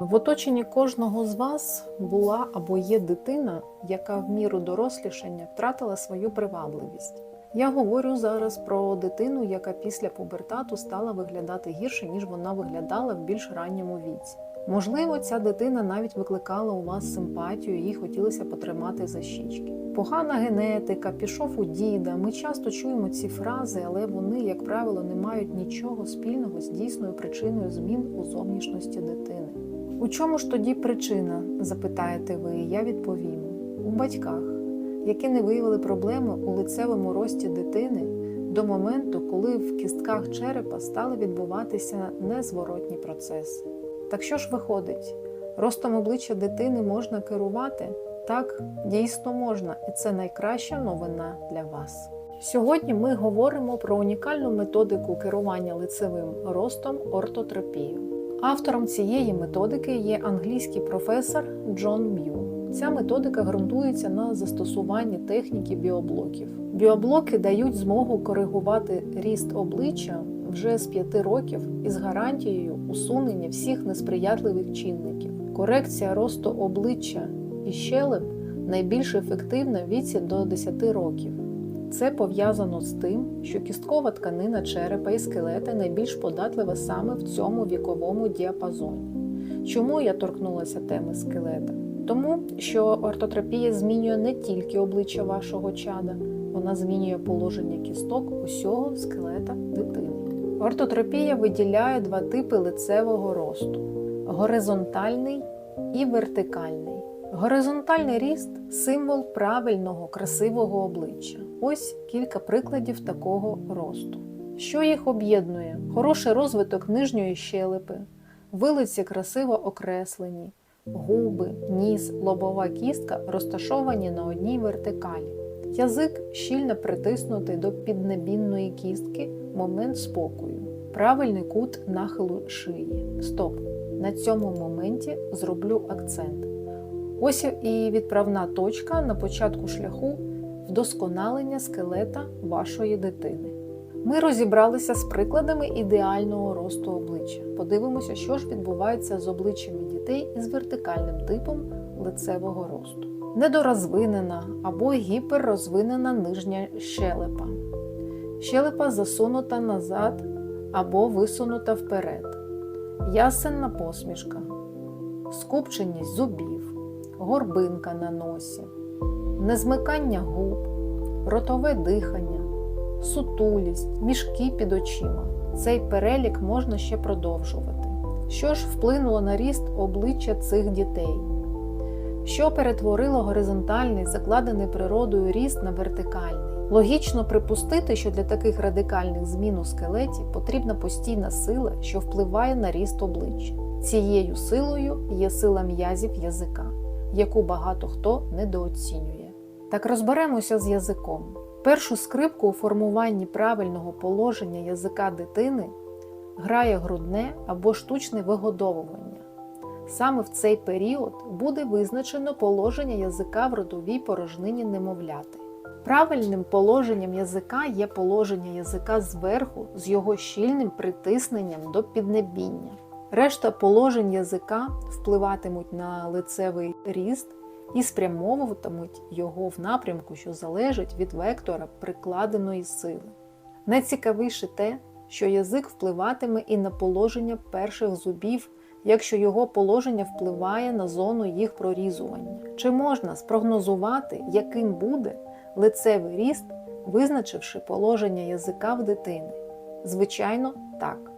В оточенні кожного з вас була або є дитина, яка в міру дорослішання втратила свою привабливість. Я говорю зараз про дитину, яка після пубертату стала виглядати гірше, ніж вона виглядала в більш ранньому віці. Можливо, ця дитина навіть викликала у вас симпатію, їй хотілося потримати за щічки. Погана генетика, пішов у діда. Ми часто чуємо ці фрази, але вони, як правило, не мають нічого спільного з дійсною причиною змін у зовнішності дитини. У чому ж тоді причина? запитаєте ви, я відповім: у батьках, які не виявили проблеми у лицевому рості дитини до моменту, коли в кістках черепа стали відбуватися незворотні процеси. Так що ж виходить? Ростом обличчя дитини можна керувати? Так, дійсно можна, і це найкраща новина для вас. Сьогодні ми говоримо про унікальну методику керування лицевим ростом ортотропію. Автором цієї методики є англійський професор Джон М'ю. Ця методика ґрунтується на застосуванні техніки біоблоків. Біоблоки дають змогу коригувати ріст обличчя вже з 5 років із гарантією усунення всіх несприятливих чинників. Корекція росту обличчя і щелеп найбільш ефективна в віці до 10 років. Це пов'язано з тим, що кісткова тканина черепа і скелета найбільш податлива саме в цьому віковому діапазоні. Чому я торкнулася теми скелета? Тому що ортотропія змінює не тільки обличчя вашого чада, вона змінює положення кісток усього скелета дитини. Ортотропія виділяє два типи лицевого росту: горизонтальний і вертикальний. Горизонтальний ріст символ правильного, красивого обличчя. Ось кілька прикладів такого росту. Що їх об'єднує? Хороший розвиток нижньої щелепи, вилиці красиво окреслені, губи, ніс, лобова кістка розташовані на одній вертикалі. Язик щільно притиснутий до піднебінної кістки, момент спокою, правильний кут нахилу шиї. Стоп! На цьому моменті зроблю акцент. Ось і відправна точка на початку шляху вдосконалення скелета вашої дитини. Ми розібралися з прикладами ідеального росту обличчя. Подивимося, що ж відбувається з обличчями дітей із вертикальним типом лицевого росту. Недорозвинена або гіперрозвинена нижня щелепа. Щелепа засунута назад або висунута вперед. Ясенна посмішка, скупченість зубів, горбинка на носі, незмикання губ, ротове дихання, сутулість, мішки під очима. Цей перелік можна ще продовжувати. Що ж вплинуло на ріст обличчя цих дітей? Що перетворило горизонтальний, закладений природою ріст на вертикальний? Логічно припустити, що для таких радикальних змін у скелеті потрібна постійна сила, що впливає на ріст обличчя. Цією силою є сила м'язів язика, яку багато хто недооцінює. Так розберемося з язиком. Першу скрипку у формуванні правильного положення язика дитини грає грудне або штучне вигодовування. Саме в цей період буде визначено положення язика в родовій порожнині немовляти. Правильним положенням язика є положення язика зверху з його щільним притисненням до піднебіння. Решта положень язика впливатимуть на лицевий ріст і спрямовуватимуть його в напрямку, що залежить від вектора прикладеної сили. Найцікавіше те, що язик впливатиме і на положення перших зубів, якщо його положення впливає на зону їх прорізування. Чи можна спрогнозувати, яким буде лицевий ріст, визначивши положення язика в дитини? Звичайно, так.